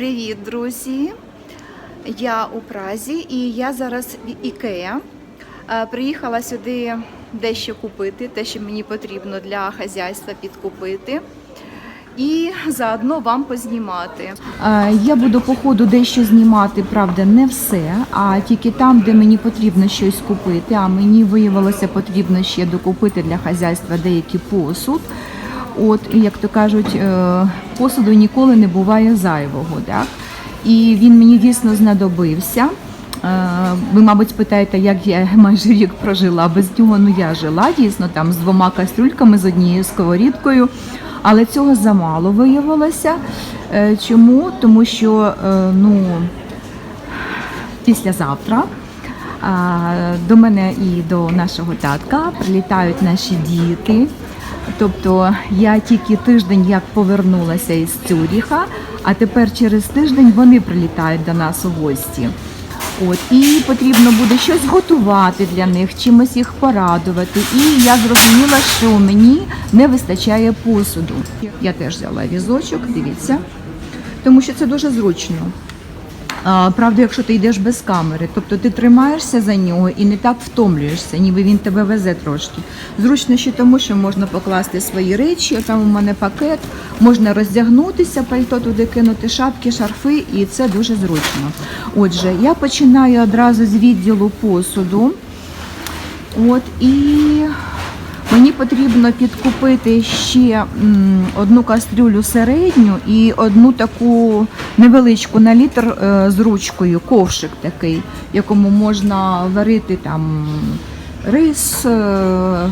Привіт, друзі! Я у Празі і я зараз в Ікеа. Е, Приїхала сюди дещо купити, те, що мені потрібно для хазяйства підкупити. І заодно вам познімати. Е, Я буду по ходу дещо знімати, правда, не все, а тільки там, де мені потрібно щось купити. А мені виявилося потрібно ще докупити для хазяйства деякий посуд. От, як то кажуть, е, посуду ніколи не буває зайвого. Так? І він мені дійсно знадобився. Е, Ви, мабуть, спитаєте, як я майже рік прожила без нього. Ну я жила дійсно там з двома кастрюльками, з однією сковорідкою. Але цього замало виявилося. Е, Чому? Тому що ну, післязавтра до мене і до нашого татка прилітають наші діти. Тобто я тільки тиждень як повернулася із Цюріха, а тепер через тиждень вони прилітають до нас у гості. От і потрібно буде щось готувати для них, чимось їх порадувати. І я зрозуміла, що мені не вистачає посуду. Я теж взяла візочок, дивіться, тому що це дуже зручно. Правда, якщо ти йдеш без камери, тобто ти тримаєшся за нього і не так втомлюєшся, ніби він тебе везе трошки. Зручно ще тому, що можна покласти свої речі. Там у мене пакет, можна роздягнутися, пальто туди кинути, шапки, шарфи, і це дуже зручно. Отже, я починаю одразу з відділу посуду. От і мені потрібно підкупити ще одну кастрюлю середню і одну таку невеличку на літр е, з ручкою, ковшик такий, якому можна варити там рис, е,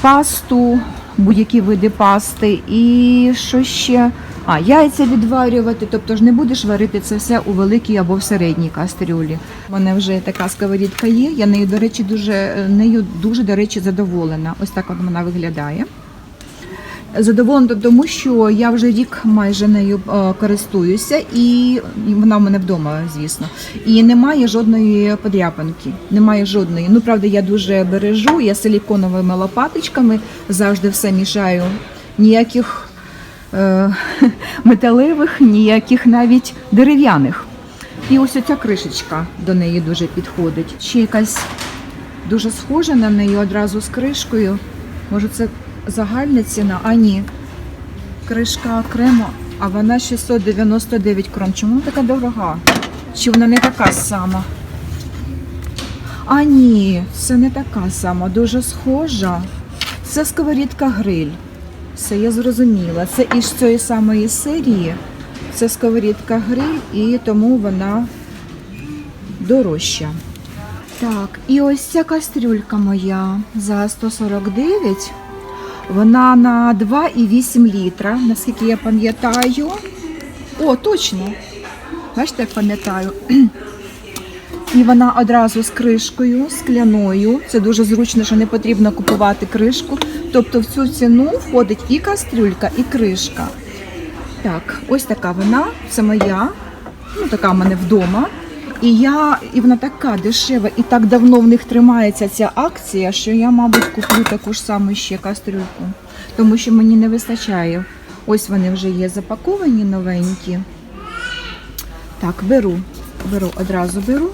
пасту, будь-які види пасти і що ще. А, яйця відварювати, тобто ж не будеш варити це все у великій або в середній кастрюлі. У мене вже така сковорідка є. Я нею, до речі, дуже нею дуже, до речі, задоволена. Ось так от вона виглядає. Задоволена, тому що я вже рік майже нею е, користуюся, і вона в мене вдома, звісно. І немає жодної подряпинки. Немає жодної. Ну, правда, я дуже бережу, я силіконовими лопаточками завжди все мішаю. Ніяких е, металевих, ніяких навіть дерев'яних. І ось оця кришечка до неї дуже підходить. Ще якась дуже схожа на неї одразу з кришкою. Може, це загальна ціна? А ні. Кришка окремо, а вона 699 крон. Чому вона така дорога? Чи вона не така сама? А ні, це не така сама, дуже схожа. Це сковорідка гриль. Все, я зрозуміла. Це із цієї самої серії. Це сковорідка гриль, і тому вона дорожча. Так, і ось ця кастрюлька моя за 149. Вона на 2,8 літра, наскільки я пам'ятаю. О, точно. Бачите, як пам'ятаю. І вона одразу з кришкою, скляною. Це дуже зручно, що не потрібно купувати кришку. Тобто в цю ціну входить і кастрюлька, і кришка. Так, ось така вона, це моя. Ну, така в мене вдома. І я, і вона така дешева, і так давно в них тримається ця акція, що я, мабуть, куплю таку ж саму ще кастрюльку, тому що мені не вистачає. Ось вони вже є запаковані новенькі. Так, беру, беру, одразу беру.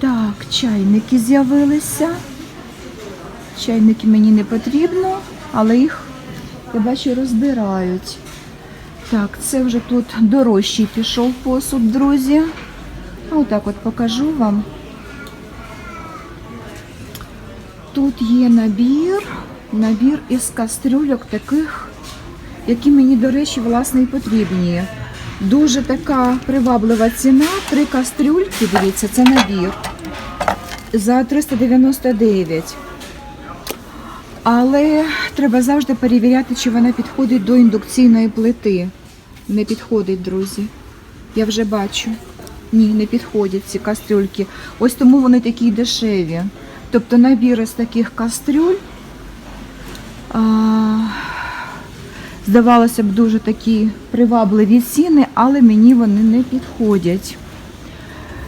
Так, чайники з'явилися. Чайники мені не потрібно, але їх, я бачу, розбирають. Так, це вже тут дорожчий пішов посуд, друзі. Отак от покажу вам. Тут є набір, набір із кастрюльок таких, які мені, до речі, власне, і потрібні. Дуже така приваблива ціна. Три кастрюльки, дивіться, це набір. За 399. Але треба завжди перевіряти, чи вона підходить до індукційної плити. Не підходить, друзі. Я вже бачу. Ні, не підходять ці кастрюльки. Ось тому вони такі дешеві. Тобто набір із таких кастрюль. А, здавалося б, дуже такі привабливі ціни, але мені вони не підходять.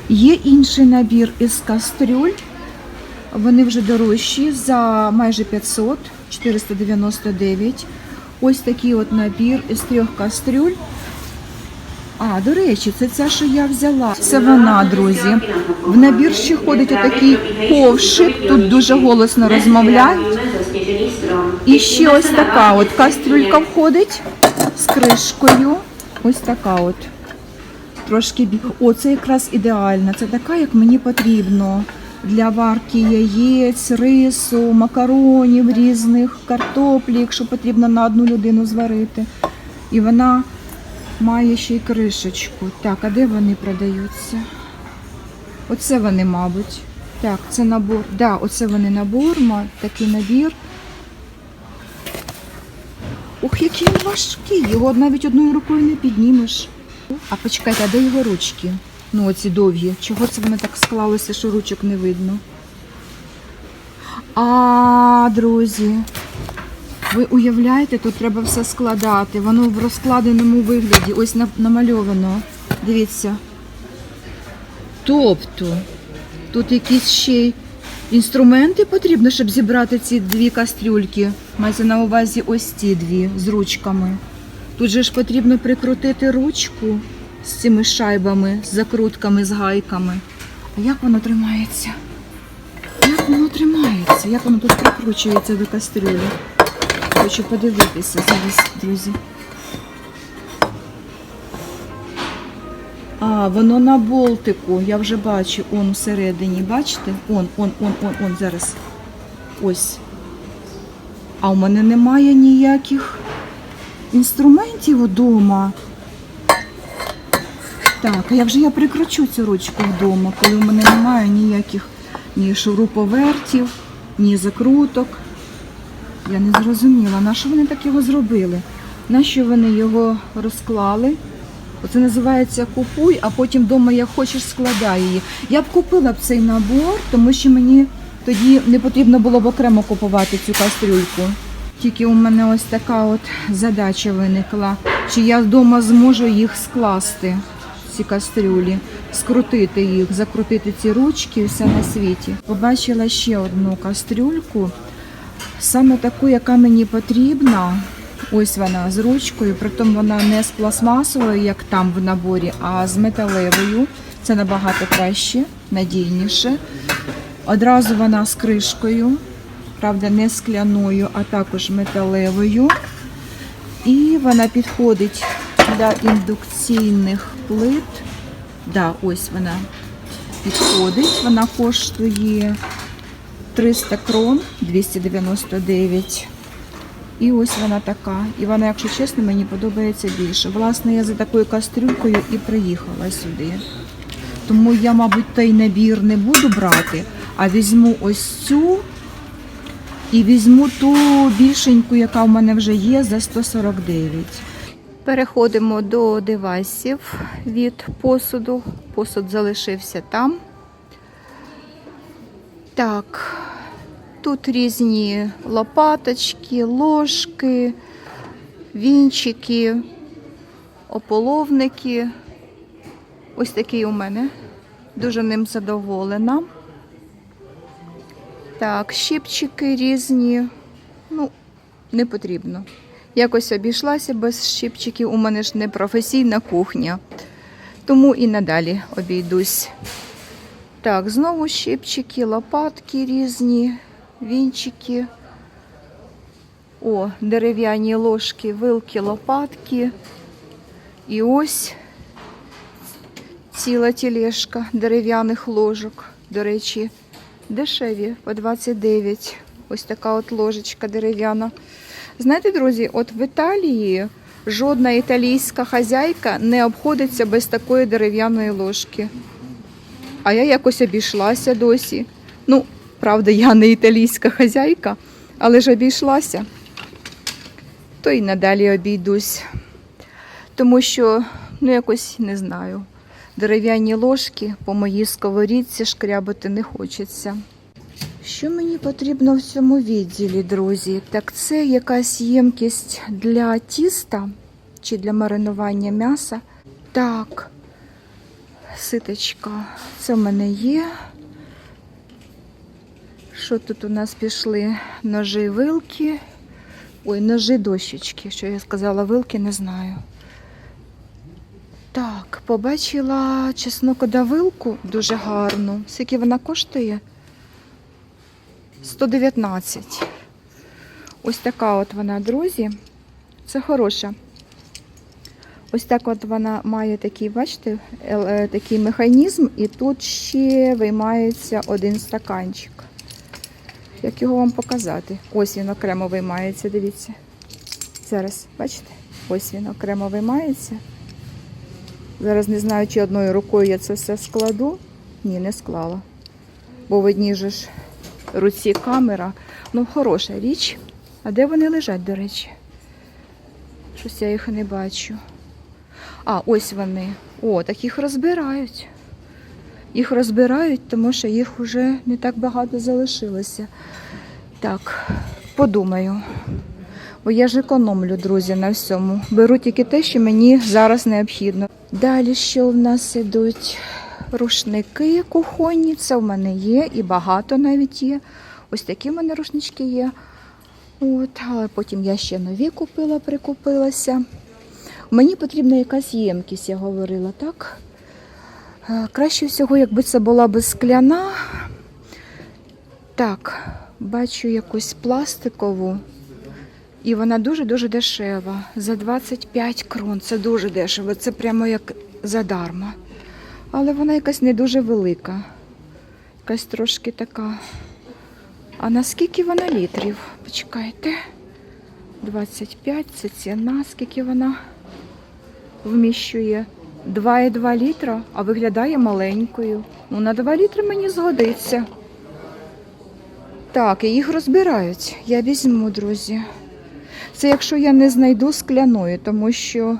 Є інший набір із кастрюль. Вони вже дорожчі за майже 500, 499. Ось такий от набір із трьох кастрюль. А, до речі, це ця, що я взяла. Це вона, друзі. В набір ще ходить отакий ковшик. Тут дуже голосно розмовляють. І ще ось така от кастрюлька входить з кришкою. Ось така от. Трошки. О, це якраз ідеально. Це така, як мені потрібно. Для варки яєць, рису, макаронів різних, картоплі, якщо потрібно на одну людину зварити. І вона має ще й кришечку. Так, а де вони продаються? Оце вони, мабуть. Так, це набор. Да, оце вони набор, ма- такий набір. Ух, який він важкий. Його навіть одною рукою не піднімеш. А почекайте, а де його ручки? Ну, оці довгі. Чого це вони так склалися, що ручок не видно? А, друзі, ви уявляєте, тут треба все складати. Воно в розкладеному вигляді. Ось намальовано. Дивіться. Тобто, тут якісь ще й інструменти потрібно, щоб зібрати ці дві кастрюльки. Мається на увазі ось ці дві з ручками. Тут же ж потрібно прикрутити ручку з цими шайбами, з закрутками, з гайками. А як воно тримається? Як воно тримається? Як воно тут прикручується до кастрюлі? Хочу подивитися зараз, друзі. А, воно на болтику, я вже бачу, он всередині, бачите? Он, он, он, он, он, зараз. Ось. А у мене немає ніяких інструментів вдома. Так, а як же я прикручу цю ручку вдома, коли у мене немає ніяких ні шуруповертів, ні закруток. Я не зрозуміла, на що вони так його зробили? Нащо вони його розклали? Оце називається купуй, а потім вдома як хочеш складай її. Я б купила б цей набор, тому що мені тоді не потрібно було б окремо купувати цю кастрюльку. Тільки у мене ось така от задача виникла, чи я вдома зможу їх скласти, ці кастрюлі, скрутити їх, закрутити ці ручки все на світі. Побачила ще одну кастрюльку, саме таку, яка мені потрібна. Ось вона з ручкою, притом вона не з пластмасовою, як там в наборі, а з металевою. Це набагато краще, надійніше. Одразу вона з кришкою, правда, не скляною, а також металевою. І вона підходить для індукційних плит. Да, ось вона підходить. Вона коштує 300 крон, 299. І ось вона така. І вона, якщо чесно, мені подобається більше. Власне, я за такою кастрюлькою і приїхала сюди. Тому я, мабуть, той набір не буду брати, а візьму ось цю і візьму ту більшеньку, яка в мене вже є, за 149. Переходимо до девайсів від посуду. Посуд залишився там. Так, тут різні лопаточки, ложки, вінчики, ополовники. Ось такий у мене. Дуже ним задоволена. Так, щипчики різні. Ну, не потрібно. Якось обійшлася без щипчиків. У мене ж не професійна кухня. Тому і надалі обійдусь. Так, знову щипчики, лопатки різні, вінчики. О, дерев'яні ложки, вилки, лопатки. І ось ціла тілешка дерев'яних ложок. До речі, дешеві по 29. Ось така от ложечка дерев'яна. Знаєте, друзі, от в Італії жодна італійська хазяйка не обходиться без такої дерев'яної ложки. А я якось обійшлася досі. Ну, правда, я не італійська хазяйка, але ж обійшлася. То й надалі обійдусь. Тому що, ну, якось не знаю, дерев'яні ложки по моїй сковорідці шкрябати не хочеться. Що мені потрібно в цьому відділі, друзі? Так це якась ємкість для тіста чи для маринування м'яса. Так, ситочка, це в мене є. Що тут у нас пішли? Ножи, вилки. Ой, ножи, дощечки. Що я сказала, вилки, не знаю. Так, побачила чеснокодавилку дуже гарну. Скільки вона коштує? 119. Ось така от вона, друзі. Це хороша. Ось так от вона має такий, бачите, е, такий механізм, і тут ще виймається один стаканчик. Як його вам показати? Ось він окремо виймається, дивіться. Зараз, бачите? Ось він окремо виймається. Зараз не знаю, чи одною рукою я це все складу. Ні, не склала. Бо в одній же ж руці камера. Ну, хороша річ. А де вони лежать, до речі? Щось я їх не бачу. А, ось вони. О, так їх розбирають. Їх розбирають, тому що їх вже не так багато залишилося. Так, подумаю. Бо я ж економлю, друзі, на всьому. Беру тільки те, що мені зараз необхідно. Далі що в нас ідуть? Рушники кухонні, це в мене є, і багато навіть є. Ось такі в мене рушнички є. От, але потім я ще нові купила, прикупилася. Мені потрібна якась ємкість, я говорила, так? Е, Краще всього, якби це була би скляна. Так, бачу якусь пластикову. І вона дуже-дуже дешева. За 25 крон. Це дуже дешево. Це прямо як задарма. Але вона якась не дуже велика. Якась трошки така. А наскільки вона літрів? Почекайте. 25 це ціна, скільки вона вміщує. 2,2 літра, а виглядає маленькою. Ну, на 2 літри мені згодиться. Так, і їх розбирають. Я візьму, друзі. Це якщо я не знайду скляною, тому що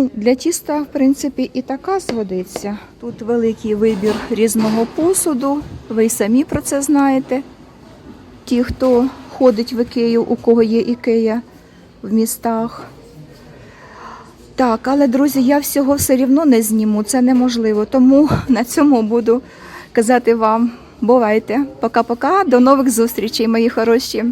ну, для тіста, в принципі, і така згодиться. Тут великий вибір різного посуду. Ви й самі про це знаєте. Ті, хто ходить в Ікею, у кого є Ікея в містах. Так, але друзі, я всього все рівно не зніму, це неможливо. Тому на цьому буду казати вам. Бувайте. Пока-пока. До нових зустрічей, мої хороші.